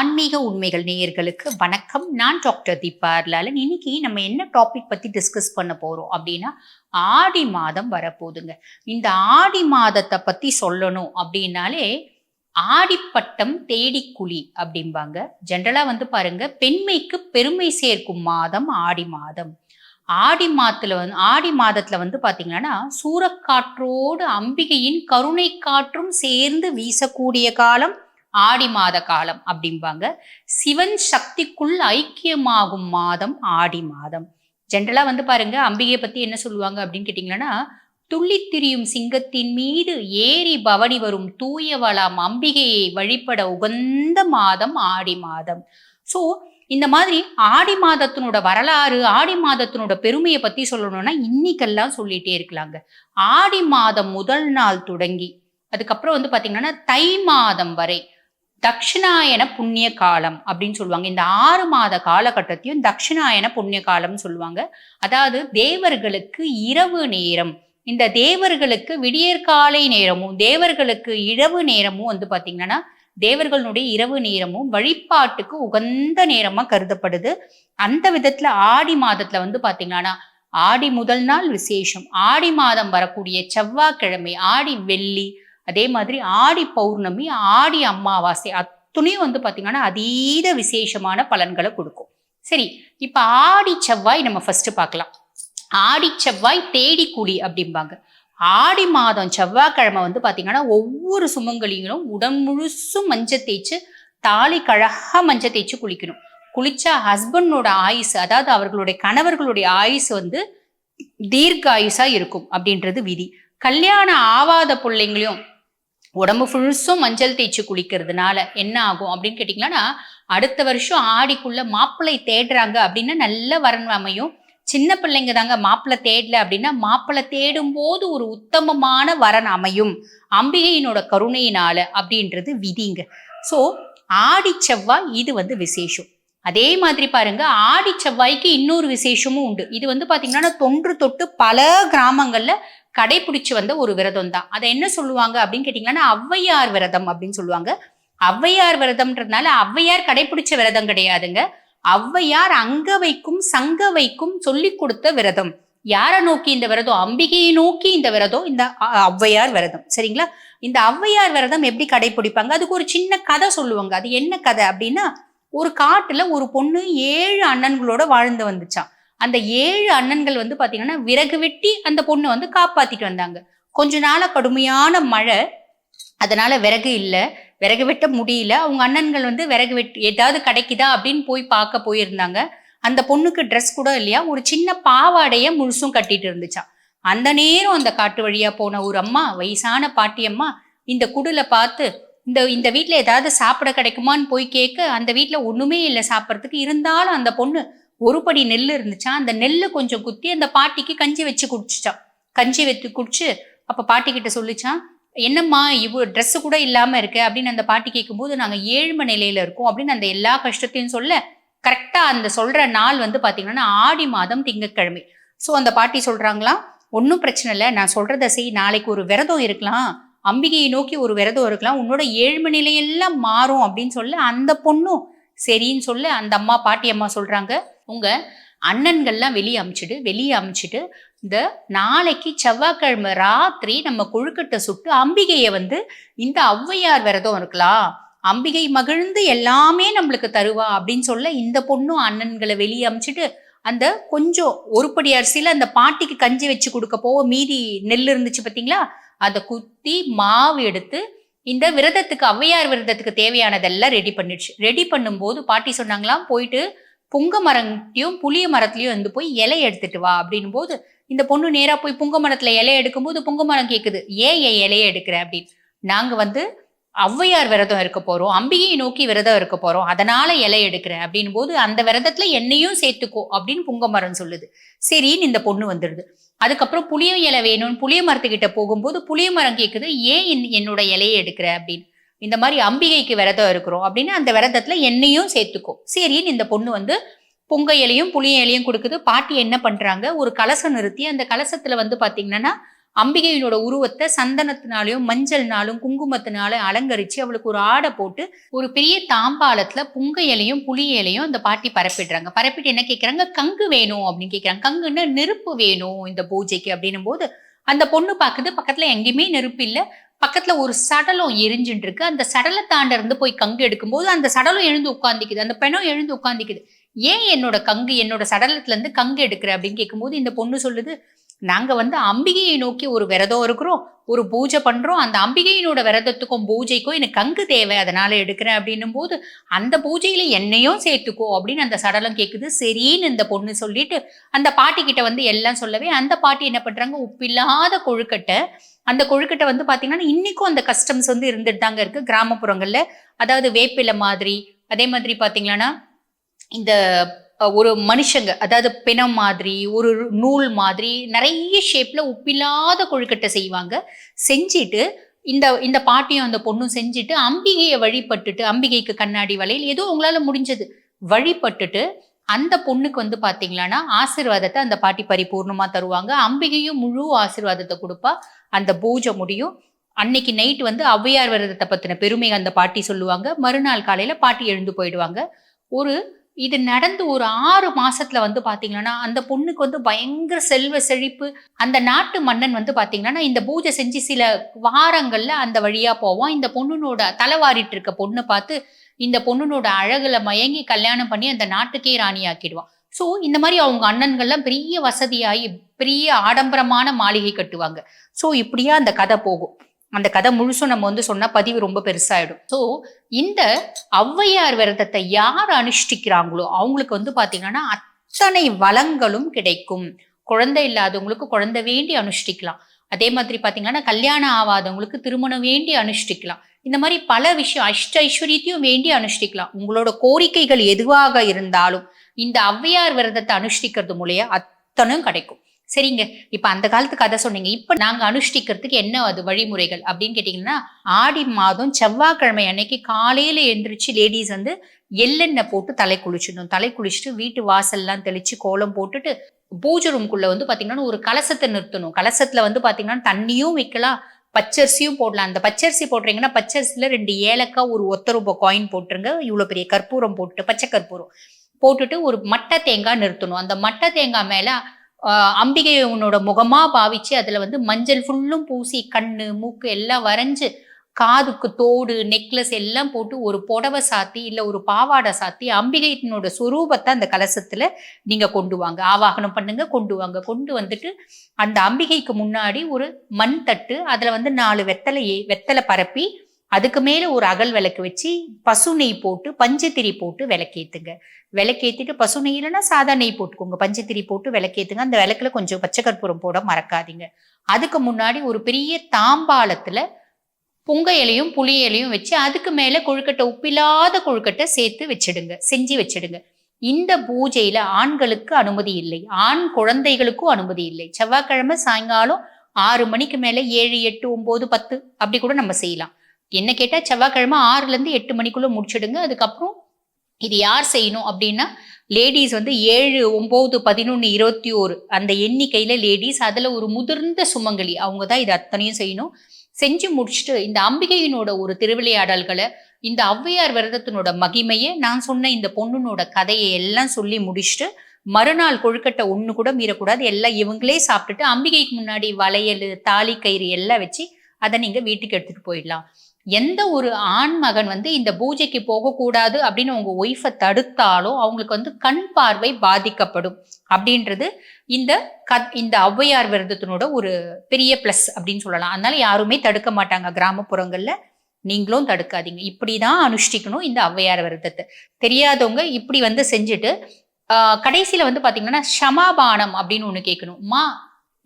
ஆன்மீக உண்மைகள் நேயர்களுக்கு வணக்கம். நான் டாக்டர் தீபா அர்லாலன் இன்னைக்கு நம்ம என்ன டாபிக் பத்தி டிஸ்கஸ் பண்ண போறோம் அப்படின்னா ஆடி மாதம் வரப்போகுதுங்க. இந்த ஆடி மாதத்தை பத்தி சொல்லணும் அப்படின்னாலே ஆடிப்பட்டம் தேடிக்குழி அப்படிம்பாங்க. ஜென்ரலா வந்து பாருங்க பெண்மைக்கு பெருமை சேர்க்கும் மாதம் ஆடி மாதம். ஆடி மாதத்துல வந்து ஆடி மாதத்துல வந்து பாத்தீங்கன்னா சூறக்காற்றோடு அம்பிகையின் கருணை காற்றும் சேர்ந்து வீசக்கூடிய காலம் ஆடி மாத காலம் அப்படிம்பாங்க. சிவன் சக்திக்குள் ஐக்கியமாகும் மாதம் ஆடி மாதம். ஜென்ரலா வந்து பாருங்க அம்பிகையை பத்தி என்ன சொல்லுவாங்க அப்படின்னு கேட்டீங்கன்னா துள்ளித் திரியும் சிங்கத்தின் மீது ஏறி பவனி வரும் தூயவளாம் அம்பிகையை வழிபட உகந்த மாதம் ஆடி மாதம். ஸோ இந்த மாதிரி ஆடி மாதத்தினோட வரலாறு ஆடி மாதத்தினோட பெருமையை பற்றி சொல்லணும்னா இன்னைக்கெல்லாம் சொல்லிட்டே இருக்கலாங்க. ஆடி மாதம் முதல் நாள் தொடங்கி அதுக்கப்புறம் வந்து பார்த்திங்கன்னா தை மாதம் வரை. தக்ஷிணாயன புண்ணிய காலம் அப்படின்னு சொல்லுவாங்க. இந்த ஆறு மாத காலகட்டத்தையும் தக்ஷிணாயன புண்ணிய காலம்னு சொல்லுவாங்க. அதாவது தேவர்களுக்கு இரவு நேரம். இந்த தேவர்களுக்கு விடியற்காலை நேரமும் தேவர்களுக்கு இரவு நேரமும் வந்து பார்த்தீங்கன்னா தேவர்களுடைய இரவு நேரமும் வழிபாட்டுக்கு உகந்த நேரமாக கருதப்படுது. அந்த விதத்தில் ஆடி மாதத்தில் வந்து பார்த்தீங்கன்னா ஆடி முதல் நாள் விசேஷம். ஆடி மாதம் வரக்கூடிய செவ்வாய்க்கிழமை ஆடி வெள்ளி அதே மாதிரி ஆடி பௌர்ணமி ஆடி அமாவாசை அத்துணையும் வந்து பார்த்தீங்கன்னா அதீத விசேஷமான பலன்களை கொடுக்கும். சரி இப்ப ஆடி செவ்வாய் நம்ம ஃபர்ஸ்ட் பார்க்கலாம். ஆடி செவ்வாய் தேடி கூலி அப்படிம்பாங்க. ஆடி மாதம் செவ்வாய்க்கிழமை வந்து பார்த்தீங்கன்னா ஒவ்வொரு சுமங்கலிகளும் உடல் முழுசும் மஞ்சள் தேய்ச்சு தாலி கழகா மஞ்சள் தேய்ச்சி குளிக்கணும். குளிச்சா ஹஸ்பண்டோட ஆயுசு அதாவது அவர்களுடைய கணவர்களுடைய ஆயுசு வந்து தீர்க்க ஆயுசா இருக்கும் அப்படின்றது விதி. கல்யாணம் ஆவாத பிள்ளைங்களையும் உடம்பு ஃபுல்ஸும் மஞ்சள் தேய்ச்சி குளிக்கிறதுனால என்ன ஆகும் அப்படின்னு கேட்டிங்கன்னா அடுத்த வருஷம் ஆடிக்குள்ள மாப்பிள்ளை தேடுறாங்க அப்படின்னா நல்ல வரன் அமையும். சின்ன பிள்ளைங்க தாங்க மாப்பிள்ளை தேடல அப்படின்னா மாப்பிள்ளை தேடும் போது ஒரு உத்தமமான வரன் அமையும். அம்பிகையினோட கருணையினால அப்படின்றது விதிங்க. ஸோ ஆடி செவ்வாய் இது வந்து விசேஷம். அதே மாதிரி பாருங்க ஆடி செவ்வாய்க்கு இன்னொரு விசேஷமும் உண்டு. இது வந்து பாத்தீங்கன்னா தொன்று தொட்டு பல கிராமங்கள்ல கடைபிடிச்சு வந்த ஒரு விரதம் தான் அதை என்ன சொல்லுவாங்க அப்படின்னு கேட்டீங்கன்னா ஔவையார் விரதம் அப்படின்னு சொல்லுவாங்க. ஔவையார் விரதம்ன்றதுனால ஔவையார் கடைபிடிச்ச விரதம் கிடையாதுங்க. ஔவையார் அங்க வைக்கும் சங்க வைக்கும் சொல்லி கொடுத்த விரதம். யாரை நோக்கி இந்த விரதம்? அம்பிகையை நோக்கி இந்த விரதம் இந்த அ- ஔவையார் விரதம். சரிங்களா? இந்த ஔவையார் விரதம் எப்படி கடைபிடிப்பாங்க? அதுக்கு ஒரு சின்ன கதை சொல்லுவாங்க. அது என்ன கதை அப்படின்னா ஒரு காட்டுல ஒரு பொண்ணு ஏழு அண்ணன்களோட வாழ்ந்து வந்துச்சான் அந்த ஏழு அண்ணன்கள் வந்து பாத்தீங்கன்னா விறகு வெட்டி அந்த பொண்ணை வந்து காப்பாத்திட்டு வந்தாங்க. கொஞ்ச நாள கடுமையான மழை. அதனால விறகு இல்ல. விறகு வெட்ட முடியல. அவங்க அண்ணன்கள் வந்து விறகு வெட்டி ஏதாவது கிடைக்குதா அப்படின்னு போய் பார்க்க போயிருந்தாங்க. அந்த பொண்ணுக்கு ட்ரெஸ் கூட இல்லையா? ஒரு சின்ன பாவாடைய முழுசும் கட்டிட்டு இருந்துச்சான் அந்த நேரம் அந்த காட்டு வழியா போன ஒரு அம்மா வயசான பாட்டி அம்மா இந்த குடில பார்த்து இந்த இந்த வீட்டில் ஏதாவது சாப்பிட கிடைக்குமான்னு போய் கேட்க அந்த வீட்டில் ஒண்ணுமே இல்லை சாப்பிட்றதுக்கு. இருந்தாலும் அந்த பொண்ணு ஒரு படி நெல் இருந்துச்சா அந்த நெல்லை கொஞ்சம் குத்தி அந்த பாட்டிக்கு கஞ்சி வச்சு குடிச்சிச்சான் கஞ்சி வச்சு குடிச்சு அப்போ பாட்டி கிட்ட சொல்லிச்சான் என்னம்மா இவ்வளோ ட்ரெஸ்ஸு கூட இல்லாமல் இருக்கு? அப்படின்னு அந்த பாட்டி கேட்கும்போது நாங்கள் ஏழ்ம நிலையில இருக்கோம். அப்படின்னு அந்த எல்லா கஷ்டத்தையும் சொல்ல கரெக்டாக அந்த சொல்ற நாள் வந்து பார்த்தீங்கன்னா ஆடி மாதம் திங்கட்கிழமை. ஸோ அந்த பாட்டி சொல்கிறாங்களா ஒன்றும் பிரச்சனை இல்லை நான் சொல்கிறத செய் நாளைக்கு ஒரு விரதம் இருக்கலாம். அம்பிகையை நோக்கி ஒரு விரதம் இருக்கலாம். உன்னோட ஏழ்மை நிலையெல்லாம் மாறும். அப்படின்னு சொல்ல அந்த பொண்ணும் சரின்னு சொல்ல அந்த அம்மா பாட்டி அம்மா சொல்கிறாங்க உங்கள் அண்ணன்கள்லாம் வெளியே அமிச்சிட்டு வெளியே அமிச்சிட்டு இந்த நாளைக்கு செவ்வாய்க்கிழமை ராத்திரி நம்ம கொழுக்கட்டை சுட்டு அம்பிகையை வந்து இந்த ஔவையார் விரதம் இருக்கலாம். அம்பிகை மகிழ்ந்து எல்லாமே நம்மளுக்கு தருவா அப்படின்னு சொல்ல இந்த பொண்ணும் அண்ணன்களை வெளியே அமிச்சிட்டு அந்த கொஞ்சம் ஒருபடி அரிசியில் அந்த பாட்டிக்கு கஞ்சி வச்சு கொடுக்க போக மீதி நெல் இருந்துச்சு பார்த்தீங்களா? அதை குத்தி மாவு எடுத்து இந்த விரதத்துக்கு ஔவையார் விரதத்துக்கு தேவையானதெல்லாம் ரெடி பண்ணிடுச்சு. ரெடி பண்ணும்போது பாட்டி சொன்னாங்களாம் போயிட்டு புங்க மரத்தையும் புளிய மரத்துலயும் வந்து போய் இலை எடுத்துட்டு வா அப்படின் போது இந்த பொண்ணு நேரா போய் புங்க மரத்துல இலை எடுக்கும்போது புங்க மரம் கேக்குது. ஏன் என் இலையை எடுக்கிற? அப்படின்னு. நாங்க வந்து ஔவையார் விரதம் இருக்க போறோம் அம்பிகையை நோக்கி விரதம் இருக்க போறோம் அதனால இலை எடுக்கிற அப்படின் போது அந்த விரதத்துல என்னையும் சேர்த்துக்கோ அப்படின்னு புங்க மரம் சொல்லுது. சரின்னு இந்த பொண்ணு வந்துடுது. அதுக்கப்புறம் புளிய இலை வேணும்னு புளிய மரத்துக்கிட்ட போகும்போது புளிய மரம் கேக்குது ஏன் என்- என்னோட இலையை எடுக்கிற? அப்படின்னு. இந்த மாதிரி அம்பிகைக்கு விரதம் இருக்கிறோம் அப்படின்னு அந்த விரதத்துல என்னையும் சேர்த்துக்கும். சரின்னு இந்த பொண்ணு வந்து பொங்க இலையும் புளிய இலையும் கொடுக்குது. பாட்டி என்ன பண்றாங்க? ஒரு கலசம் நிறுத்தி அந்த கலசத்துல வந்து பாத்தீங்கன்னா அம்பிகையினோட உருவத்தை சந்தனத்தினாலையும் மஞ்சள்னாலும் குங்குமத்தினாலும் அலங்கரிச்சு அவளுக்கு ஒரு ஆடை போட்டு ஒரு பெரிய தாம்பாளத்துல புங்க இலையும் புளி இலையும் அந்த பாட்டி பரப்பிடுறாங்க. பரப்பிட்டு என்ன கேட்குறாங்க கங்கு வேணும் அப்படின்னு கேட்குறாங்க கங்குன்னா நெருப்பு வேணும் இந்த பூஜைக்கு அப்படின்னும் போது அந்த பொண்ணு பார்க்குது பக்கத்துல எங்கேயுமே நெருப்பு இல்லை. பக்கத்துல ஒரு சடலம் எரிஞ்சுட்டு இருக்கு அந்த சடலத்தாண்ட இருந்து போய் கங்கு எடுக்கும்போது அந்த சடலம் எழுந்து உட்காந்துக்குது அந்த பெணம் எழுந்து உட்காந்துக்குது ஏன் என்னோட கங்கு என்னோட சடலத்துல இருந்து கங்கு எடுக்கிற அப்படின்னு கேட்கும்போது இந்த பொண்ணு சொல்லுது நாங்க வந்து அம்பிகையை நோக்கி ஒரு விரதம் இருக்கிறோம் ஒரு பூஜை பண்றோம். அந்த அம்பிகையினோட விரதத்துக்கும் பூஜைக்கும் எனக்கு கங்கு தேவை. அதனால எடுக்கிறேன். அப்படின்னும் போது அந்த பூஜையில என்னையும் சேர்த்துக்கோ. அப்படின்னு அந்த சடலம் கேக்குது. சரின்னு இந்த பொண்ணு சொல்லிட்டு அந்த பாட்டி கிட்ட வந்து எல்லாம் சொல்லவே அந்த பாட்டி என்ன பண்றாங்க? உப்பில்லாத கொழுக்கட்டை அந்த கொழுக்கட்டை வந்து பார்த்தீங்கன்னா இன்னைக்கும் அந்த கஸ்டம்ஸ் வந்து இருந்துட்டு தாங்க இருக்கு. கிராமப்புறங்கள்ல. அதாவது வேப்பிலை மாதிரி அதே மாதிரி பாத்தீங்கன்னா இந்த ஒரு மனுஷங்க அதாவது பிணம் மாதிரி ஒரு நூல் மாதிரி நிறைய ஷேப்ல உப்பில்லாத கொழுக்கட்டை செய்வாங்க. செஞ்சுட்டு இந்த இந்த பாட்டியும் அந்த பொண்ணும் செஞ்சுட்டு அம்பிகையை வழிபட்டுட்டு அம்பிகைக்கு கண்ணாடி வளையல் ஏதோ உங்களால முடிஞ்சது. வழிபட்டுட்டு அந்த பொண்ணுக்கு வந்து பார்த்தீங்களான்னா ஆசிர்வாதத்தை அந்த பாட்டி பரிபூர்ணமா தருவாங்க. அம்பிகையும் முழு ஆசிர்வாதத்தை கொடுப்பா. அந்த பூஜை முடியும். அன்னைக்கு நைட் வந்து ஔவையார் விரதத்தை பத்தின பெருமை அந்த பாட்டி சொல்லுவாங்க. மறுநாள் காலையில பாட்டி எழுந்து போயிடுவாங்க. ஒரு இது நடந்து ஒரு ஆறு மாசத்துல வந்து பாத்தீங்கன்னா அந்த பொண்ணுக்கு வந்து பயங்கர செல்வ செழிப்பு. அந்த நாட்டு மன்னன் வந்து பாத்தீங்கன்னா இந்த பூஜை செஞ்சு சில வாரங்கள்ல அந்த வழியா போவான். இந்த பொண்ணுனோட தலைவாரிட்டு இருக்க பொண்ணை பார்த்து இந்த பொண்ணுனோட அழகுல மயங்கி கல்யாணம் பண்ணி அந்த நாட்டுக்கே ராணி ஆக்கிடுவான் ஸோ இந்த மாதிரி அவங்க அண்ணன்கள்லாம் பெரிய வசதியாகி பெரிய ஆடம்பரமான மாளிகை கட்டுவாங்க. ஸோ இப்படியா அந்த கதை போகும். அந்த கதை முழுசும் நம்ம வந்து சொன்னா பதிவு ரொம்ப பெருசாயிடும். ஸோ இந்த ஔவையார் விரதத்தை யார் அனுஷ்டிக்கிறாங்களோ அவங்களுக்கு வந்து பாத்தீங்கன்னா அத்தனை வளங்களும் கிடைக்கும். குழந்தை இல்லாதவங்களுக்கு குழந்தை வேண்டி அனுஷ்டிக்கலாம். அதே மாதிரி பார்த்தீங்கன்னா கல்யாணம் ஆகாதவங்களுக்கு திருமணம் வேண்டி அனுஷ்டிக்கலாம். இந்த மாதிரி பல விஷயம் அஷ்ட ஐஸ்வர்யத்தையும் வேண்டி அனுஷ்டிக்கலாம். உங்களோட கோரிக்கைகள் எதுவாக இருந்தாலும் இந்த ஔவையார் விரதத்தை அனுஷ்டிக்கிறது மூலையா அத்தனும் கிடைக்கும். சரிங்க. இப்ப அந்த காலத்து கதை சொன்னீங்க. இப்ப நாங்க அனுஷ்டிக்கிறதுக்கு என்ன அது வழிமுறைகள் அப்படின்னு கேட்டீங்கன்னா ஆடி மாதம் செவ்வாய்க்கிழமை அன்னைக்கு காலையில எந்திரிச்சு லேடிஸ் வந்து எள்ளெண்ணெய் போட்டு தலை குளிச்சிடணும். தலை குளிச்சுட்டு வீட்டு வாசல்லாம் தெளிச்சு கோலம் போட்டுட்டு பூஜை ரூம்குள்ள வந்து பாத்தீங்கன்னா ஒரு கலசத்தை நிறுத்தணும். கலசத்துல வந்து பாத்தீங்கன்னா தண்ணியும் வைக்கலாம் பச்சரிசியும் போடலாம். அந்த பச்சரிசி போடுறீங்கன்னா பச்சரிசியில் ரெண்டு ஏலக்காய் ஒரு ஒத்த ரூபாய் காயின் போட்டுருங்க. இவ்வளவு பெரிய கற்பூரம் போட்டு பச்சை கற்பூரம் போட்டுட்டு ஒரு மட்டை தேங்காய் நிறுத்தணும். அந்த மட்டை தேங்காய் மேல அம்பிகை உன்னோட முகமா பாவிச்சு அதுல வந்து மஞ்சள் ஃபுல்லும் பூசி கண்ணு மூக்கு எல்லாம் வரைஞ்சு காதுக்கு தோடு நெக்லஸ் எல்லாம் போட்டு ஒரு புடவை சாத்தி இல்லை ஒரு பாவாடை சாத்தி அம்பிகையினோட சுரூபத்தை அந்த கலசத்தில் நீங்கள் கொண்டு வாங்க. ஆவாகனம் பண்ணுங்க கொண்டு வாங்க. கொண்டு வந்துட்டு அந்த அம்பிகைக்கு முன்னாடி ஒரு மண் தட்டு அதில் வந்து நாலு வெத்தலை வெத்தலை பரப்பி அதுக்கு மேலே ஒரு அகல் விளக்கு வச்சு பசு நெய் போட்டு பஞ்சத்திரி போட்டு விளக்கேத்துங்க. விளக்கேற்றிட்டு பசு நெய் இல்லைன்னா சாதா நெய் போட்டுக்கோங்க. பஞ்சத்திரி போட்டு விளக்கேத்துங்க. அந்த விளக்குல கொஞ்சம் பச்சை கற்பூரம் போட மறக்காதீங்க. அதுக்கு முன்னாடி ஒரு பெரிய தாம்பாளத்தில் புங்க இலையும் புளி இலையும் வச்சு அதுக்கு மேலே கொழுக்கட்டை உப்பில்லாத கொழுக்கட்டை சேர்த்து வச்சிடுங்க. செஞ்சு வச்சிடுங்க. இந்த பூஜையில ஆண்களுக்கு அனுமதி இல்லை. ஆண் குழந்தைகளுக்கும் அனுமதி இல்லை. செவ்வாய்க்கிழமை சாயங்காலம் ஆறு மணிக்கு மேலே ஏழு எட்டு ஒம்பது பத்து அப்படி கூட நம்ம செய்யலாம். என்ன கேட்டால் செவ்வாய்க்கிழமை ஆறுலேருந்து எட்டு மணிக்குள்ளே முடிச்சிடுங்க. அதுக்கப்புறம் இது யார் செய்யணும் அப்படின்னா லேடிஸ் வந்து ஏழு ஒம்பது பதினொன்று இருபத்தி ஓரு அந்த எண்ணிக்கையில் லேடிஸ் அதில் ஒரு முதிர்ந்த சுமங்கலி. அவங்க தான் இது அத்தனையும் செய்யணும். செஞ்சு முடிச்சுட்டு இந்த அம்பிகையினோட ஒரு திருவிளையாடல்களை இந்த ஔவையார் விரதத்தினோட மகிமையை நான் சொன்ன இந்த பொண்ணுனோட கதையை எல்லாம் சொல்லி முடிச்சுட்டு மறுநாள் கொழுக்கட்டை ஒன்று கூட மீறக்கூடாது. எல்லாம் இவங்களே சாப்பிட்டுட்டு அம்பிகைக்கு முன்னாடி வளையல் தாலி கயிறு எல்லாம் வச்சு அதை நீங்கள் வீட்டுக்கு எடுத்துகிட்டு போயிடலாம். எந்த ஒரு ஆண் மகன் வந்து இந்த பூஜைக்கு போகக்கூடாது அப்படின்னு உங்க ஒய்ஃபை தடுத்தாலும் அவங்களுக்கு வந்து கண் பார்வை பாதிக்கப்படும். அப்படின்றது இந்த கத் இந்த ஔவையார் விரதத்தினோட ஒரு பெரிய ப்ளஸ் அப்படின்னு சொல்லலாம். அதனால யாருமே தடுக்க மாட்டாங்க. கிராமப்புறங்கள்ல நீங்களும் தடுக்காதீங்க. இப்படி தான் அனுஷ்டிக்கணும் இந்த ஔவையார் விரதத்தை. தெரியாதவங்க இப்படி வந்து செஞ்சுட்டு கடைசியில் கடைசியில வந்து பாத்தீங்கன்னா ஷமாபானம் அப்படின்னு ஒன்று கேட்கணும் மா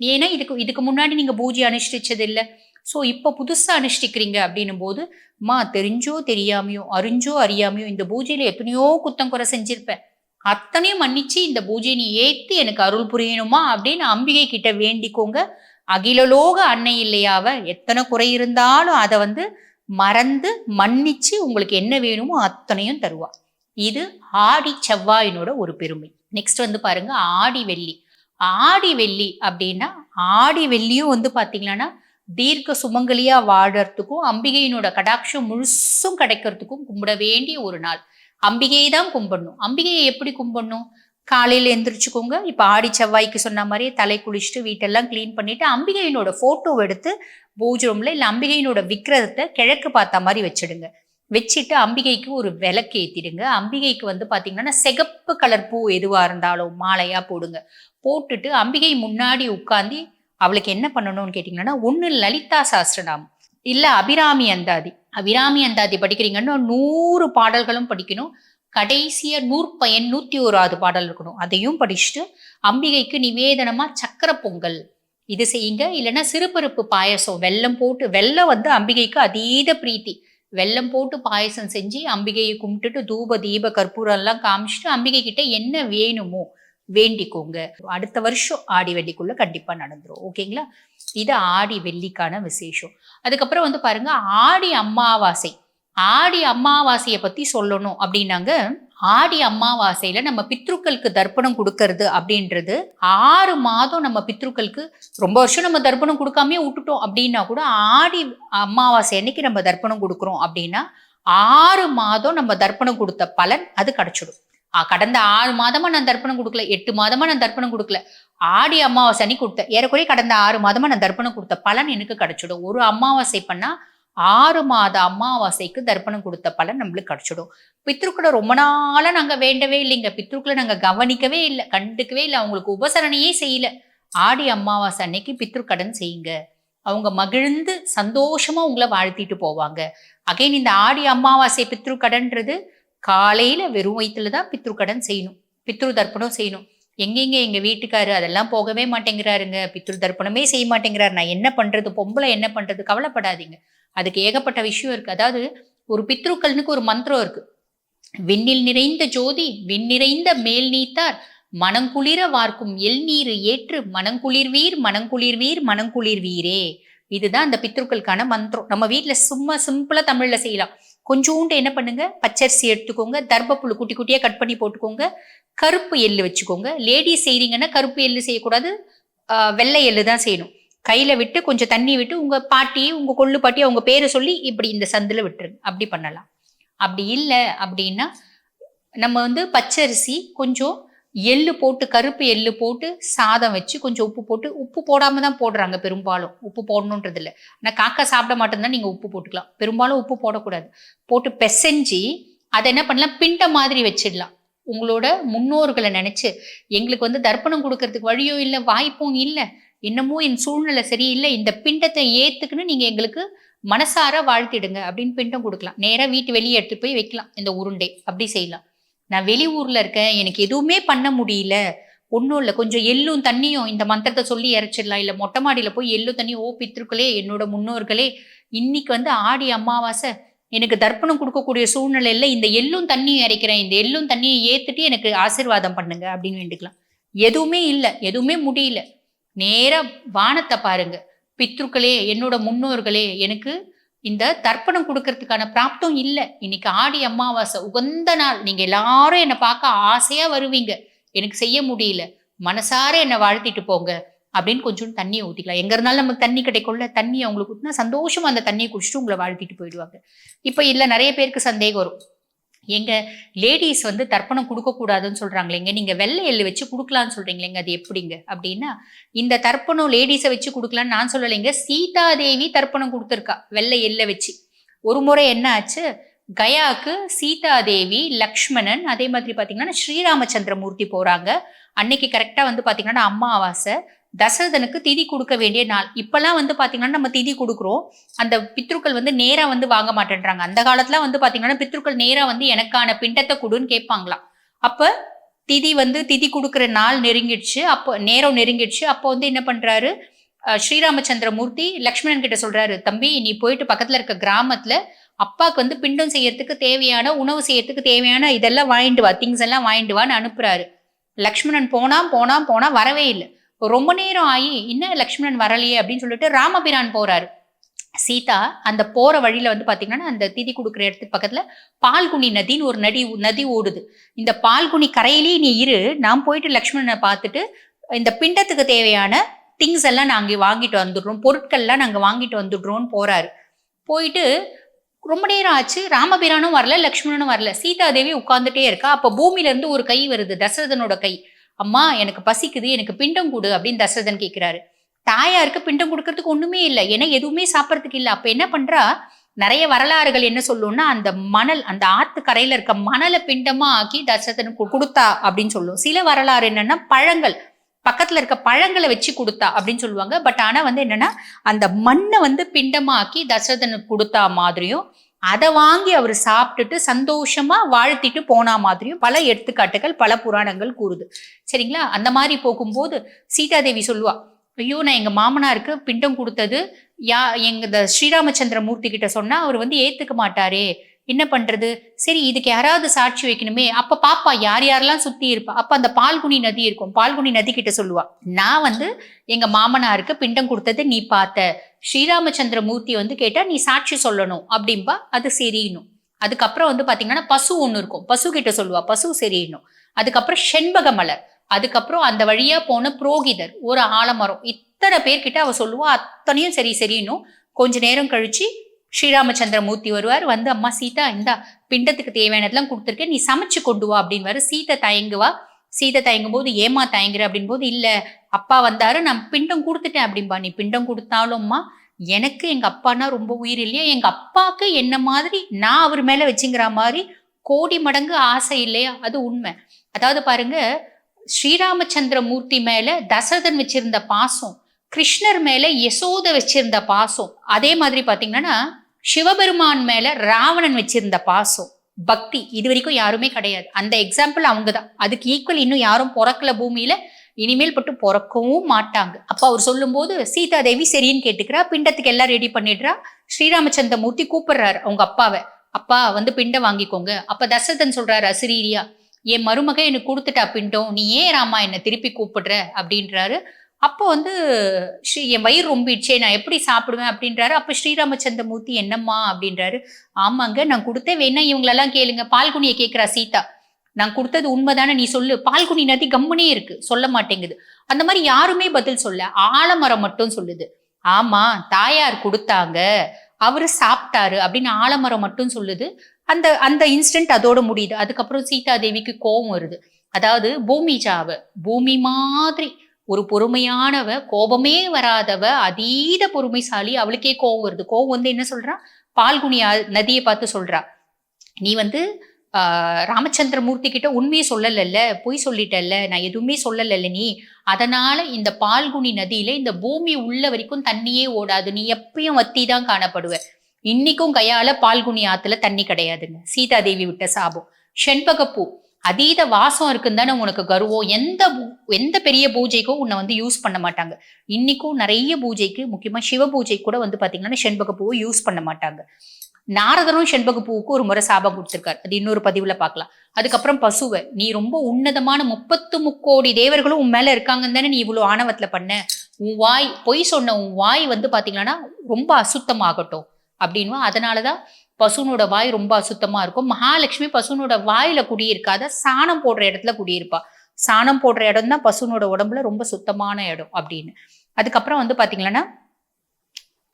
ஏன்னா இதுக்கு இதுக்கு முன்னாடி நீங்க பூஜை அனுஷ்டிச்சது இல்லை ஸோ இப்போ புதுசாக அனுஷ்டிக்கிறீங்க அப்படின்னும் போது மா தெரிஞ்சோ தெரியாமையோ அறிஞ்சோ அறியாமையோ இந்த பூஜையில் எத்தனையோ குத்தம் குறை செஞ்சிருப்பேன். அத்தனையும் மன்னிச்சு இந்த பூஜையை நீ ஏத்து எனக்கு அருள் புரியணுமா? அப்படின்னு அம்பிகை கிட்ட வேண்டிக்கோங்க. அகிலலோக அன்னை இல்லையாவ எத்தனை குறை இருந்தாலும் அதை வந்து மறந்து மன்னிச்சு உங்களுக்கு என்ன வேணுமோ அத்தனையும் தருவா. இது ஆடி செவ்வாயினோட ஒரு பெருமை. நெக்ஸ்ட் வந்து பாருங்க ஆடி வெள்ளி. ஆடி வெள்ளி அப்படின்னா ஆடி வெள்ளியும் வந்து பாத்தீங்கன்னா தீர்க்க சுமங்கலியா வாழறதுக்கும் அம்பிகையினோட கடாட்சம் முழுசும் கிடைக்கிறதுக்கும் கும்பிட வேண்டிய ஒரு நாள். அம்பிகையை தான் கும்பிடணும். அம்பிகையை எப்படி கும்பிடணும்? காலையில் எந்திரிச்சுக்கோங்க. இப்போ ஆடி செவ்வாய்க்கு சொன்ன மாதிரியே தலை குளிச்சுட்டு வீட்டெல்லாம் க்ளீன் பண்ணிட்டு அம்பிகையினோட ஃபோட்டோ எடுத்து பூஜை ரூம்ல இல்லை அம்பிகையினோட விக்கிரகத்தை கிழக்கு பார்த்த மாதிரி வச்சிடுங்க. வச்சுட்டு அம்பிகைக்கு ஒரு விளக்கு ஏற்றிடுங்க அம்பிகைக்கு வந்து பார்த்தீங்கன்னா சிகப்பு கலர் பூ எதுவாக இருந்தாலும் மாலையாக போடுங்க. போட்டுட்டு அம்பிகை முன்னாடி உட்காந்து அவளுக்கு என்ன பண்ணணும்னு கேட்டிங்கன்னா ஒன்று லலிதா சாஸ்திரநாமம் இல்லை அபிராமி அந்தாதி. அபிராமி அந்தாதி படிக்கிறீங்கன்னா நூறு பாடல்களும் படிக்கணும். கடைசியா நூற்பயன் நூத்தி ஓராவது பாடல் இருக்கணும். அதையும் படிச்சுட்டு அம்பிகைக்கு நிவேதனமா சக்கர பொங்கல். இது செய்யுங்க. இல்லைன்னா சிறுபருப்பு பாயசம் வெல்லம் போட்டு வெல்லம் வந்து அம்பிகைக்கு அதீத பிரீத்தி. வெல்லம் போட்டு பாயசம் செஞ்சு அம்பிகையை கும்பிட்டுட்டு தூப தீப கற்பூரம் எல்லாம் காமிச்சிட்டு அம்பிகை கிட்ட என்ன வேணுமோ வேண்டிக்கோங்க. அடுத்த வருஷம் ஆடி வெள்ளிக்குள்ள கண்டிப்பா நடந்துரும். ஓகேங்களா? இது ஆடி வெள்ளிக்கான விசேஷம். அதுக்கப்புறம் வந்து பாருங்க ஆடி அமாவாசை. ஆடி அமாவாசையை பத்தி சொல்லணும் அப்படின்னாங்க ஆடி அமாவாசையில நம்ம பித்ருக்களுக்கு தர்ப்பணம் கொடுக்கறது அப்படின்றது ஆறு மாதம் நம்ம பித்ருக்களுக்கு ரொம்ப வருஷம் நம்ம தர்ப்பணம் கொடுக்காமே விட்டுட்டோம் அப்படின்னா கூட ஆடி அமாவாசை அன்னைக்கு நம்ம தர்ப்பணம் கொடுக்குறோம் அப்படின்னா ஆறு மாதம் நம்ம தர்ப்பணம் கொடுத்த பலன் அது கிடைச்சிடும். கடந்த ஆறு மாதமா நான் தர்ப்பணம் கொடுக்கல எட்டு மாதமா நான் தர்ப்பணம் கொடுக்கல. ஆடி அமாவாசை அன்னைக்கு கொடுத்தேன். ஏறக்குறைய கடந்த ஆறு மாதமா நான் தர்ப்பணம் கொடுத்த பலன் எனக்கு கிடைச்சிடும். ஒரு அமாவாசை பண்ணா ஆறு மாத அமாவாசைக்கு தர்ப்பணம் கொடுத்த பலன் நம்மளுக்கு கிடைச்சிடும். பித்ருக்களை ரொம்ப நாளாக நாங்க வேண்டவே இல்லைங்க. பித்ருக்களை நாங்க கவனிக்கவே இல்லை கண்டுக்கவே இல்லை. அவங்களுக்கு உபசரணையே செய்யல. ஆடி அமாவாசை அன்னைக்கு பித்ருக்கடன் செய்யுங்க. அவங்க மகிழ்ந்து சந்தோஷமா உங்களை வாழ்த்திட்டு போவாங்க. அகைன் இந்த ஆடி அமாவாசை பித்ருக்கடன்றது காலையில வெறும் வயிற்றுல தான் பித்ருக்கடன் செய்யணும். பித்ரு தர்ப்பணம் செய்யணும். எங்கெங்க எங்க வீட்டுக்காரு அதெல்லாம் போகவே மாட்டேங்கிறாருங்க. பித்ரு தர்ப்பணமே செய்ய மாட்டேங்கிறாரு. நான் என்ன பண்றது? பொம்பளை என்ன பண்றது? கவலைப்படாதீங்க. அதுக்கு ஏகப்பட்ட விஷயம் இருக்கு. அதாவது ஒரு பித்ருக்கள்னுக்கு ஒரு மந்திரம் இருக்கு. விண்ணில் நிறைந்த ஜோதி விண் நிறைந்த மேல் நீத்தார் மனங்குளிர வார்க்கும் எல் நீர் ஏற்று மனங்குளிர்வீர் மனங்குளிர்வீர் மனங்குளிர்வீரே இதுதான் அந்த பித்ருக்களுக்கான மந்திரம். நம்ம வீட்ல சும்மா சிம்பிளா தமிழ்ல செய்யலாம். கொஞ்சோண்டு என்ன பண்ணுங்க? பச்சரிசி எடுத்துக்கோங்க. தர்பப்புழு குட்டி குட்டியா கட் பண்ணி போட்டுக்கோங்க. கருப்பு எள்ளு வச்சுக்கோங்க. லேடிஸ் செய்றீங்கன்னா கருப்பு எள்ளு செய்யக்கூடாது. வெள்ளை எள்ளு தான் செய்யணும். கையில விட்டு கொஞ்சம் தண்ணி விட்டு உங்க பாட்டி உங்க கொள்ளு பாட்டி அவங்க பேரை சொல்லி இப்படி இந்த சந்தில் விட்டுருங்க. அப்படி பண்ணலாம். அப்படி இல்லை அப்படின்னா நம்ம வந்து பச்சரிசி கொஞ்சம் எள்ளு போட்டு கருப்பு எள்ளு போட்டு சாதம் வச்சு கொஞ்சம் உப்பு போட்டு உப்பு போடாமல் தான் போடுறாங்க பெரும்பாலும். உப்பு போடணுன்றது இல்லை. ஆனால் காக்கா சாப்பிட மாட்டேன்னா நீங்கள் உப்பு போட்டுக்கலாம். பெரும்பாலும் உப்பு போடக்கூடாது. போட்டு பிசைஞ்சு அதை என்ன பண்ணலாம்? பிண்ட மாதிரி வச்சிடலாம். உங்களோட முன்னோர்களை நினச்சி எங்களுக்கு வந்து தர்ப்பணம் கொடுக்கறதுக்கு வழியும் இல்லை வாய்ப்பும் இல்லை என்னமோ என் சூழ்நிலை சரியில்லை இந்த பிண்டத்தை ஏற்றுக்குன்னு நீங்கள் எங்களுக்கு மனசார வாழ்த்திடுங்க அப்படின்னு பிண்டம் கொடுக்கலாம். நேராக வீட்டு வெளியே எடுத்துகிட்டு போய் வைக்கலாம். இந்த உருண்டை. அப்படி செய்யலாம். நான் வெளியூர்ல இருக்கேன் எனக்கு எதுவுமே பண்ண முடியல. ஒன்றும் இல்லை. கொஞ்சம் எள்ளும் தண்ணியும் இந்த மந்திரத்தை சொல்லி இறைச்சிடலாம். இல்லை மொட்டை மாடியில் போய் எள்ளும் தண்ணி ஓ பித்ருக்களே என்னோட முன்னோர்களே. இன்னைக்கு வந்து ஆடி அமாவாசை. எனக்கு தர்ப்பணம் கொடுக்கக்கூடிய சூழ்நிலையில் இந்த எள்ளும் தண்ணியும் இறைக்கிறேன். இந்த எள்ளும் தண்ணியை ஏற்றுட்டு எனக்கு ஆசீர்வாதம் பண்ணுங்க அப்படின்னு வேண்டிக்கலாம். எதுவுமே இல்லை. எதுவுமே முடியல. நேராக வானத்தை பாருங்க. பித்ருக்களே என்னோட முன்னோர்களே எனக்கு இந்த தர்ப்பணம் கொடுக்கறதுக்கான பிராப்தம் இல்லை. இன்னைக்கு ஆடி அமாவாசை உகந்த நாள். நீங்க எல்லாரும் என்னை பார்க்க ஆசையா வருவீங்க. எனக்கு செய்ய முடியல. மனசார என்னை வாழ்த்திட்டு போங்க. அப்படின்னு கொஞ்சம் தண்ணியை ஊற்றிக்கலாம் எங்க இருந்தாலும் நமக்கு தண்ணி கிடைக்கும்ல. தண்ணி அவங்களுக்கு ஊற்றினா சந்தோஷமா அந்த தண்ணியை குடிச்சிட்டு உங்களை வாழ்த்திட்டு போயிடுவாங்க. இப்போ இல்லை நிறைய பேருக்கு சந்தேகம் வரும். எங்க லேடிஸ் வந்து தர்ப்பணம் கொடுக்கக்கூடாதுன்னு சொல்கிறாங்களேங்க சொல்றாங்களேங்க நீங்க வெள்ளை எள்ளு வச்சு கொடுக்கலான்னு சொல்றீங்களேங்க அது எப்படிங்க? அப்படின்னா இந்த தர்ப்பணம் லேடிஸை வச்சு கொடுக்கலான்னு நான் சொல்லலைங்க சீதா தேவி தர்ப்பணம் கொடுத்துருக்கா வெள்ளை எள்ளை வச்சு. ஒரு முறை என்ன ஆச்சு? கயாக்கு சீதா தேவி லக்ஷ்மணன் அதே மாதிரி பார்த்தீங்கன்னா ஸ்ரீராமச்சந்திரமூர்த்தி போகிறாங்க அன்னைக்கு கரெக்டாக வந்து பார்த்தீங்கன்னா அம்மாவாசை தசரதனுக்கு திதி கொடுக்க வேண்டிய நாள். இப்பெல்லாம் வந்து பாத்தீங்கன்னா நம்ம திதி கொடுக்குறோம். அந்த பித்ருக்கள் வந்து நேரா வந்து வாங்க மாட்டேன்றாங்க. அந்த காலத்துல வந்து பாத்தீங்கன்னா பித்ருக்கள் நேரா வந்து எனக்கான பிண்டத்தை கொடுன்னு கேட்பாங்களாம். அப்ப திதி வந்து திதி கொடுக்குற நாள் நெருங்கிடுச்சு. அப்போ நேரம் நெருங்கிடுச்சு. அப்போ வந்து என்ன பண்றாரு? ஸ்ரீராமச்சந்திர ஸ்ரீராமச்சந்திரமூர்த்தி லக்ஷ்மணன் கிட்ட சொல்றாரு தம்பி நீ போயிட்டு பக்கத்துல இருக்க கிராமத்துல அப்பாவுக்கு வந்து பிண்டம் செய்யறதுக்கு தேவையான உணவு செய்யறதுக்கு தேவையான இதெல்லாம் வாங்கிட்டு வா திங்ஸ் எல்லாம் வாங்கிட்டு வான்னு அனுப்புறாரு. லக்ஷ்மணன் போனா போனா போனா வரவே இல்லை. ரொம்ப நேரம் ஆகி இன்னும் லக்ஷ்மணன் வரலையே? அப்படின்னு சொல்லிட்டு ராமபிரான் போறாரு. சீதா அந்த போற வழியில வந்து பாத்தீங்கன்னா அந்த திதி கொடுக்குற இடத்துக்கு பக்கத்துல பால்குனி நதின்னு ஒரு நதி நதி ஓடுது. இந்த பால்குனி கரையிலேயே நீ இரு. நான் போயிட்டு லக்ஷ்மணனை பார்த்துட்டு இந்த பிண்டத்துக்கு தேவையான திங்ஸ் எல்லாம் நாங்க வாங்கிட்டு வந்துடுறோம். பொருட்கள்லாம் நாங்க வாங்கிட்டு வந்துடுறோம்னு போறாரு. போயிட்டு ரொம்ப நேரம் ஆச்சு. ராமபிரானும் வரல லக்ஷ்மணனும் வரல. சீதாதேவி உட்காந்துட்டே இருக்கா. அப்ப பூமியில இருந்து ஒரு கை வருது தசரதனோட கை. அம்மா எனக்கு பசிக்குது எனக்கு பிண்டம் கொடு அப்படின்னு தசரதன் கேட்கிறாரு. தாயாருக்கு பிண்டம் கொடுக்கறதுக்கு ஒண்ணுமே இல்லை. ஏன்னா எதுவுமே சாப்பிட்றதுக்கு இல்லை. அப்ப என்ன பண்றா? நிறைய வரலாறுகள் என்ன சொல்லும்னா அந்த மணல் அந்த ஆத்து கரையில இருக்க மணலை பிண்டமா ஆக்கி தசரதனுக்கு கொடுத்தா அப்படின்னு சொல்லும். சில வரலாறு என்னன்னா பழங்கள். பக்கத்துல இருக்க பழங்களை வச்சு கொடுத்தா அப்படின்னு சொல்லுவாங்க. பட் ஆனா வந்து என்னன்னா அந்த மண்ணை வந்து பிண்டமாக்கி தசரதனுக்கு கொடுத்தா மாதிரியும் அதை வாங்கி அவர் சாப்பிட்டுட்டு சந்தோஷமா வாழ்த்திட்டு போனா மாதிரியும் பல எடுத்துக்காட்டுகள் பல புராணங்கள் கூறுது. சரிங்களா? அந்த மாதிரி போகும்போது சீதாதேவி சொல்லுவா ஐயோ நான் எங்க மாமனாருக்கு பிண்டம் கொடுத்தது யா எங்க இந்த ஸ்ரீராமச்சந்திர மூர்த்தி கிட்ட சொன்னா அவர் வந்து ஏத்துக்க மாட்டாரே. என்ன பண்ணுறது சரி இதுக்கு யாராவது சாட்சி வைக்கணுமே. அப்போ பாப்பா யார் யாரெல்லாம் சுற்றி இருப்பா? அப்போ அந்த பால்குனி நதி இருக்கும். பால்குனி நதி கிட்ட சொல்லுவா நான் வந்து எங்கள் மாமனாருக்கு பிண்டம் கொடுத்தது நீ பார்த்த. ஸ்ரீராமச்சந்திர மூர்த்தி வந்து கேட்டால் நீ சாட்சி சொல்லணும். அப்படிம்பா அது சரின்னும். அதுக்கப்புறம் வந்து பார்த்தீங்கன்னா பசு ஒன்று இருக்கும். பசு கிட்ட சொல்லுவா பசு சரின்னும். அதுக்கப்புறம் செண்பக மலர். அதுக்கப்புறம் அந்த வழியா போன புரோகிதர் ஒரு ஆலமரம். இத்தனை பேர்கிட்ட அவ சொல்லுவா அத்தனையும் சரி சரின்னும். கொஞ்ச நேரம் கழிச்சு ஸ்ரீராமச்சந்திர மூர்த்தி வருவார். வந்து அம்மா சீதா இந்தா பிண்டத்துக்கு தேவையானதெல்லாம் கொடுத்துருக்கேன். நீ சமைச்சு கொண்டு வா அப்படின்னு சீதை தயங்குவா சீதை தயங்கும் போது ஏமா தயங்குற? அப்படின் போது இல்லை அப்பா வந்தாரு. நான் பிண்டம் கொடுத்துட்டேன் அப்படின்பா நீ பிண்டம் கொடுத்தாலும்மா எனக்கு எங்க அப்பானா ரொம்ப உயிர் இல்லையா? எங்க அப்பாவுக்கு என்ன மாதிரி நான் அவர் மேல வச்சுங்கிற மாதிரி கோடி மடங்கு ஆசை இல்லையா? அது உண்மை. அதாவது பாருங்க ஸ்ரீராமச்சந்திர மூர்த்தி மேல தசரதன் வச்சிருந்த பாசம் கிருஷ்ணர் மேல யசோத வச்சிருந்த பாசம் அதே மாதிரி பாத்தீங்கன்னா சிவபெருமான் மேல ராவணன் வச்சிருந்த பாசம் பக்தி இது வரைக்கும் யாருமே கிடையாது. அந்த எக்ஸாம்பிள் அவங்க தான் அதுக்கு ஈக்குவல் இன்னும் யாரும் பிறக்கல பூமியில இனிமேல் பட்டு பிறக்கவும் மாட்டாங்க. அப்ப அவர் சொல்லும்போது சீதா தேவி சரின்னு கேட்டுக்கிறா பிண்டத்துக்கு எல்லாம் ரெடி பண்ணிடுறா ஸ்ரீராமச்சந்திர மூர்த்தி கூப்பிடுறாரு அவங்க அப்பாவை. அப்பா வந்து பிண்டை வாங்கிக்கோங்க. அப்ப தசரதன் சொல்றாரு அசிரீரியா என் மருமக எனக்கு கொடுத்துட்டா பிண்டம் நீ ஏன் ராமா என்னை திருப்பி கூப்பிடுற? அப்படின்றாரு. அப்போ வந்து ஸ்ரீ என் வயிறு ரொம்பிடுச்சே நான் எப்படி சாப்பிடுவேன்? அப்படின்றாரு. அப்போ ஸ்ரீராமச்சந்திர மூர்த்தி என்னம்மா? அப்படின்றாரு. ஆமாங்க நான் கொடுத்தே வேணா இவங்களெல்லாம் கேளுங்க. பால்குனியை கேட்குறா சீதா. நான் கொடுத்தது உண்மைதானே? நீ சொல்லு. பால்குனி நதி கம்முனே இருக்கு. சொல்ல மாட்டேங்குது. அந்த மாதிரி யாருமே பதில் சொல்ல ஆலமரம் மட்டும் சொல்லுது. ஆமா தாயார் கொடுத்தாங்க. அவரு சாப்பிட்டாரு. அப்படின்னு ஆலமரம் மட்டும் சொல்லுது. அந்த அந்த இன்ஸ்டன்ட் அதோட முடியுது. அதுக்கப்புறம் சீதா தேவிக்கு கோபம் வருது. அதாவது பூமி ஜாவ பூமி மாதிரி ஒரு பொறுமையானவ கோபமே வராதவ அதீத பொறுமைசாலி அவளுக்கே கோபம் வருது. கோவம் வந்து என்ன சொல்றா? பால்குனி நதியை பார்த்து சொல்றா. நீ வந்து ஆஹ், ராமச்சந்திர மூர்த்தி கிட்ட உண்மையை சொல்லலல்ல பொய் சொல்லிட்டல்ல நான் எதுவுமே சொல்லலல்ல நீ. அதனால இந்த பால்குனி நதியில இந்த பூமி உள்ள வரைக்கும் தண்ணியே ஓடாது. நீ எப்பயும் வத்தி தான் காணப்படுவ. இன்னைக்கும் கையால பால்குனி ஆத்துல தண்ணி கிடையாதுங்க. சீதாதேவி விட்ட சாபம். செண்பகப்பூ. அதீத வாசம் இருக்குன்னு தானே உனக்கு கர்வம். எந்த பூ- எந்த பெரிய பூஜைக்கும் உன்னை வந்து யூஸ் பண்ண மாட்டாங்க. இன்னைக்கும் நிறைய பூஜைக்கு முக்கியமாக சிவ பூஜைக்கு கூட வந்து பார்த்தீங்கன்னா செண்பக பூவை யூஸ் பண்ண மாட்டாங்க. நாரதரும் செண்பக பூவுக்கு ஒரு முறை சாபம் கொடுத்துருக்காரு. அது இன்னொரு பதிவில் பார்க்கலாம் அதுக்கப்புறம் பசுவை நீ ரொம்ப உன்னதமான முப்பத்து முக்கோடி தேவர்களும் உன் மேலே இருக்காங்கன்னு தானே நீ இவ்வளோ ஆணவத்தில் பண்ண. உன் வாய் பொய் சொன்ன உன் வாய் வந்து பார்த்தீங்கன்னா ரொம்ப அசுத்தமாகட்டும். அப்படின்வா அதனாலதான் பசுனோட வாய் ரொம்ப அசுத்தமா இருக்கும். மகாலட்சுமி பசுனோட வாயில குடியிருக்காத சாணம் போடுற இடத்துல குடியிருப்பா. சாணம் போடுற இடம் தான் பசுனோட உடம்புல ரொம்ப சுத்தமான இடம் அப்படின்னு. அதுக்கப்புறம் வந்து பாத்தீங்கன்னா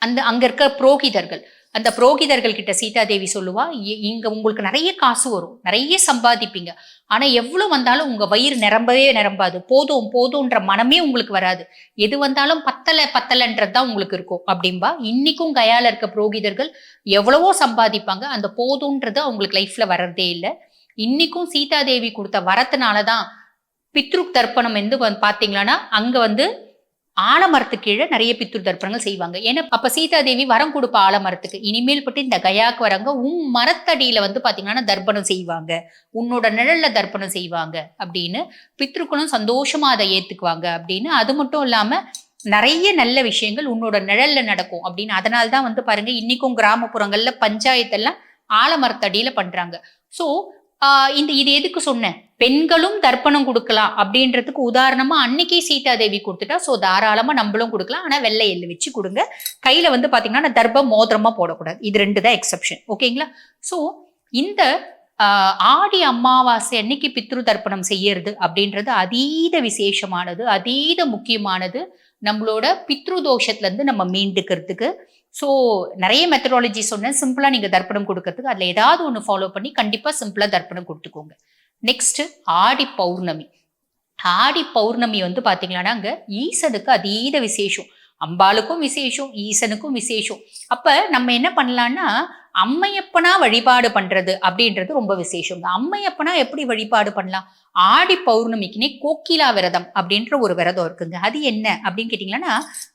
அந்த அங்க இருக்க புரோகிதர்கள் அந்த புரோகிதர்கள் கிட்ட சீதாதேவி சொல்லுவா "இ- இங்க உங்களுக்கு நிறைய காசு வரும் நிறைய சம்பாதிப்பீங்க. ஆனா எவ்வளவு வந்தாலும் உங்க வயிறு நிரம்பவே நிரம்பாது. போதும் போதும்ன்ற மனமே உங்களுக்கு வராது. எது வந்தாலும் பத்தல பத்தலைன்றது தான் உங்களுக்கு இருக்கும் அப்படின்பா இன்னைக்கும் கயால இருக்க புரோகிதர்கள் எவ்வளவோ சம்பாதிப்பாங்க. அந்த போதும்ன்றது அவங்களுக்கு லைஃப்ல வர்றதே இல்லை. இன்னைக்கும் சீதாதேவி கொடுத்த வரத்தினாலதான் பித்ரு தர்ப்பணம் வந்து வந்து பாத்தீங்கன்னா அங்க வந்து ஆலமரத்து கீழே நிறைய பித்தூர் தர்ப்பணங்கள் செய்வாங்க. ஏன்னா அப்ப சீதாதேவி வரம் கொடுப்ப ஆலமரத்துக்கு. இனிமேல் பட்டு இந்த கயாக்கு வரங்க உன் மரத்தடியில வந்து பாத்தீங்கன்னா தர்ப்பணம் செய்வாங்க. உன்னோட நிழல்ல தர்ப்பணம் செய்வாங்க அப்படின்னு பித்ருக்களும் சந்தோஷமா அதை ஏத்துக்குவாங்க அப்படின்னு. அது மட்டும் இல்லாம நிறைய நல்ல விஷயங்கள் உன்னோட நிழல்ல நடக்கும் அப்படின்னு. அதனால்தான் வந்து பாருங்க இன்னைக்கும் கிராமப்புறங்கள்ல பஞ்சாயத்தெல்லாம் ஆலமரத்தடியில பண்றாங்க. ஸோ இந்த இது எதுக்கு சொன்னேன்? பெண்களும் தர்ப்பணம் கொடுக்கலாம் அப்படின்றதுக்கு உதாரணமா அன்னைக்கே சீதாதேவி கொடுத்துட்டா ஸோ தாராளமா நம்மளும் கொடுக்கலாம். ஆனா வெள்ளை எள்ளு வச்சு கொடுங்க. கையில வந்து பாத்தீங்கன்னா தர்ப்பம் மோதிரமா போடக்கூடாது. இது ரெண்டு தான் எக்ஸப்ஷன் ஓகேங்களா ஸோ இந்த ஆடி அமாவாசை அன்னைக்கு பித்ரு தர்ப்பணம் செய்யறது அப்படின்றது அதீத விசேஷமானது அதீத முக்கியமானது. நம்மளோட பித்ரு தோஷத்துல இருந்து நம்ம மீண்டுக்கிறதுக்கு. ஸோ நிறைய மெத்தடாலஜி சொன்னேன். சிம்பிளா நீங்க தர்ப்பணம் கொடுக்கறதுக்கு. அதுல ஏதாவது ஒன்று ஃபாலோ பண்ணி கண்டிப்பா சிம்பிளா தர்ப்பணம் கொடுத்துக்கோங்க. நெக்ஸ்ட் ஆடி பௌர்ணமி. ஆடி பௌர்ணமி வந்து பாத்தீங்கன்னா அங்கே ஈசனுக்கு அதீத விசேஷம். அம்பாளுக்கும் விசேஷம் ஈசனுக்கும் விசேஷம். அப்போ நம்ம என்ன பண்ணலான்னா அம்மையப்பனா வழிபாடு பண்றது அப்படின்றது ரொம்ப விசேஷம். அம்மையப்பனா எப்படி வழிபாடு பண்ணலாம்? ஆடி பௌர்ணமிக்குனே கோக்கிலா விரதம் அப்படின்ற ஒரு விரதம் இருக்குங்க. அது என்ன அப்படின்னு கேட்டிங்கன்னா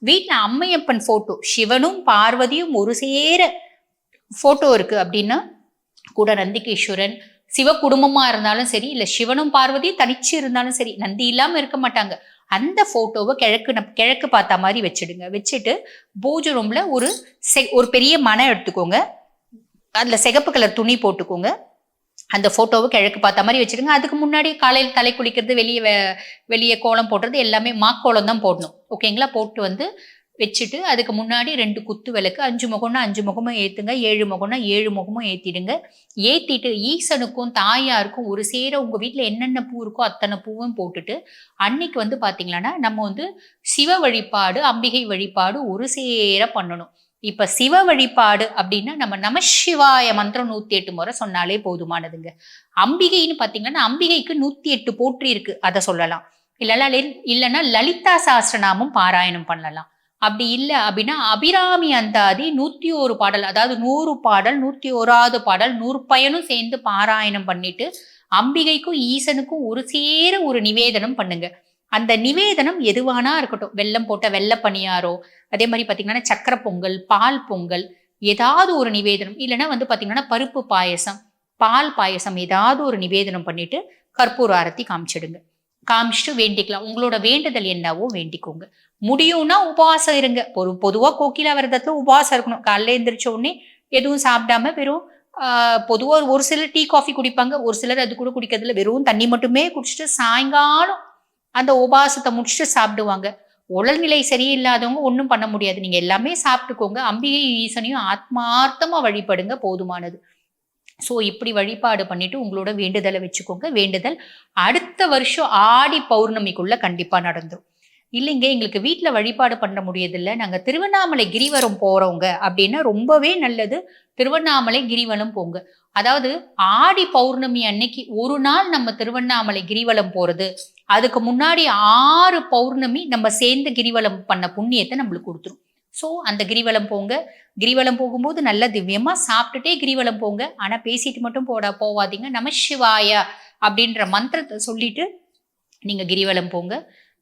வீட்டில் அம்மையப்பன் ஃபோட்டோ சிவனும் பார்வதியும் ஒரு சேர ஃபோட்டோ இருக்கு அப்படின்னா கூட நந்திகேஸ்வரன் சிவ குடும்பமா இருந்தாலும் சரி இல்ல சிவனும் பார்வதி தனிச்சு இருந்தாலும் சரி நந்தி இல்லாம இருக்க மாட்டாங்க. அந்த போட்டோவை கிழக்கு ந- கிழக்கு பார்த்த மாதிரி வச்சிடுங்க. வச்சுட்டு பூஜை ரூம்ல ஒரு செ- ஒரு பெரிய மனை எடுத்துக்கோங்க. அதுல சிகப்பு கலர் துணி போட்டுக்கோங்க. அந்த போட்டோவை கிழக்கு பார்த்த மாதிரி வச்சிடுங்க. அதுக்கு முன்னாடி காலையில் தலை குளிக்கிறது வெளியே வெளியே கோலம் போடுறது எல்லாமே மாக்கோலம் தான் போடணும். ஓகேங்களா? போட்டு வந்து வச்சுட்டு அதுக்கு முன்னாடி ரெண்டு குத்து விளக்கு அஞ்சு முகம்னா அஞ்சு முகமும் ஏற்றுங்க ஏழு முகம்னா ஏழு முகமும் ஏற்றிடுங்க ஏற்றிட்டு ஈசனுக்கும் தாயாருக்கும் ஒரு சேர உங்கள் வீட்டில் என்னென்ன பூ இருக்கோ அத்தனை பூவும் போட்டுட்டு அன்னைக்கு வந்து பாத்தீங்கன்னா நம்ம வந்து சிவ வழிபாடு அம்பிகை வழிபாடு ஒரு சேர பண்ணணும். இப்போ சிவ வழிபாடு அப்படின்னா நம்ம நமசிவாய மந்திரம் நூற்றி எட்டு முறை சொன்னாலே போதுமானதுங்க. அம்பிகைன்னு பார்த்தீங்கன்னா அம்பிகைக்கு நூற்றி எட்டு போற்றி இருக்கு அதை சொல்லலாம். இல்லைன்னா இல்லைன்னா லலிதா சாஸ்திரநாமம் பாராயணம் பண்ணலாம். அப்படி இல்லை அப்படின்னா அபிராமி அந்தாதி நூத்தி ஒரு பாடல் அதாவது நூறு பாடல் நூத்தி ஓராவது பாடல் நூறு பயனும் சேர்ந்து பாராயணம் பண்ணிட்டு அம்பிகைக்கும் ஈசனுக்கும் ஒரு சேர ஒரு நிவேதனம் பண்ணுங்க. அந்த நிவேதனம் எதுவானா இருக்கட்டும். வெள்ளம் போட்ட வெள்ள பணியாரோ அதே மாதிரி பாத்தீங்கன்னா சக்கரை பொங்கல் பால் பொங்கல் ஏதாவது ஒரு நிவேதனம். இல்லைன்னா வந்து பாத்தீங்கன்னா பருப்பு பாயசம் பால் பாயசம் ஏதாவது ஒரு நிவேதனம் பண்ணிட்டு கற்பூர ஆரத்தி காமிச்சிடுங்க. காமிச்சிட்டு வேண்டிக்கலாம். உங்களோட வேண்டுதல் என்னவோ வேண்டிக்கோங்க. முடியும்னா உபவாசம் இருங்க. ஒரு பொதுவாக கோகிலா விரதத்தில் உபவாசம் இருக்கணும். காலைல எந்திரிச்ச உடனே எதுவும் சாப்பிடாம வெறும் பொதுவாக ஒரு சிலர் டீ காஃபி குடிப்பாங்க. ஒரு சிலர் அது கூட குடிக்கிறதுல வெறும் தண்ணி மட்டுமே குடிச்சிட்டு சாயங்காலம் அந்த உபவாசத்தை முடிச்சுட்டு சாப்பிடுவாங்க. உடல்நிலை சரியில்லாதவங்க ஒன்றும் பண்ண முடியாது. நீங்கள் எல்லாமே சாப்பிட்டுக்கோங்க. அம்பிகை ஈசனையும் ஆத்மார்த்தமாக வழிபடுங்க. போதுமானது. ஸோ இப்படி வழிபாடு பண்ணிட்டு உங்களோட வேண்டுதலை வச்சுக்கோங்க. வேண்டுதல் அடுத்த வருஷம் ஆடி பௌர்ணமிக்குள்ள கண்டிப்பாக நடந்துடும் இல்லைங்க எங்களுக்கு வீட்டில் வழிபாடு பண்ண முடியதில்லை நாங்கள் திருவண்ணாமலை கிரிவலம் போகிறவங்க அப்படின்னா ரொம்பவே நல்லது. திருவண்ணாமலை கிரிவலம் போங்க. அதாவது ஆடி பௌர்ணமி அன்னைக்கு ஒரு நாள் நம்ம திருவண்ணாமலை கிரிவலம் போகிறது அதுக்கு முன்னாடி ஆறு பௌர்ணமி நம்ம சேர்ந்து கிரிவலம் பண்ண புண்ணியத்தை நம்மளுக்கு கொடுத்துரும். ஸோ அந்த கிரிவலம் போங்க. கிரிவலம் போகும்போது நல்லா திவ்யமாக சாப்பிட்டுட்டே கிரிவலம் போங்க. ஆனால் பேசிட்டு மட்டும் போட போவாதீங்க. நம சிவாயா அப்படின்ற மந்திரத்தை சொல்லிட்டு நீங்கள் கிரிவலம் போங்க.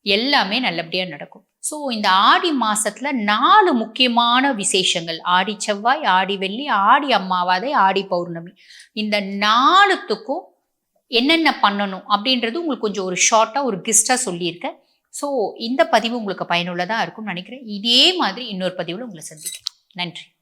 எல்லாமே நல்லபடியாக நடக்கும். ஸோ இந்த ஆடி மாசத்துல நாலு முக்கியமான விசேஷங்கள். ஆடி செவ்வாய் ஆடி வெள்ளி ஆடி அம்மாவாதை ஆடி பௌர்ணமி. இந்த நாலுத்துக்கும் என்னென்ன பண்ணணும் அப்படின்றது உங்களுக்கு கொஞ்சம் ஒரு ஷார்ட்டாக ஒரு கிஸ்டாக சொல்லியிருக்கேன். ஸோ இந்த பதிவு உங்களுக்கு பயனுள்ளதாக இருக்கும்னு நினைக்கிறேன். இதே மாதிரி இன்னொரு பதிவில் உங்களை சந்திக்கிறேன். நன்றி.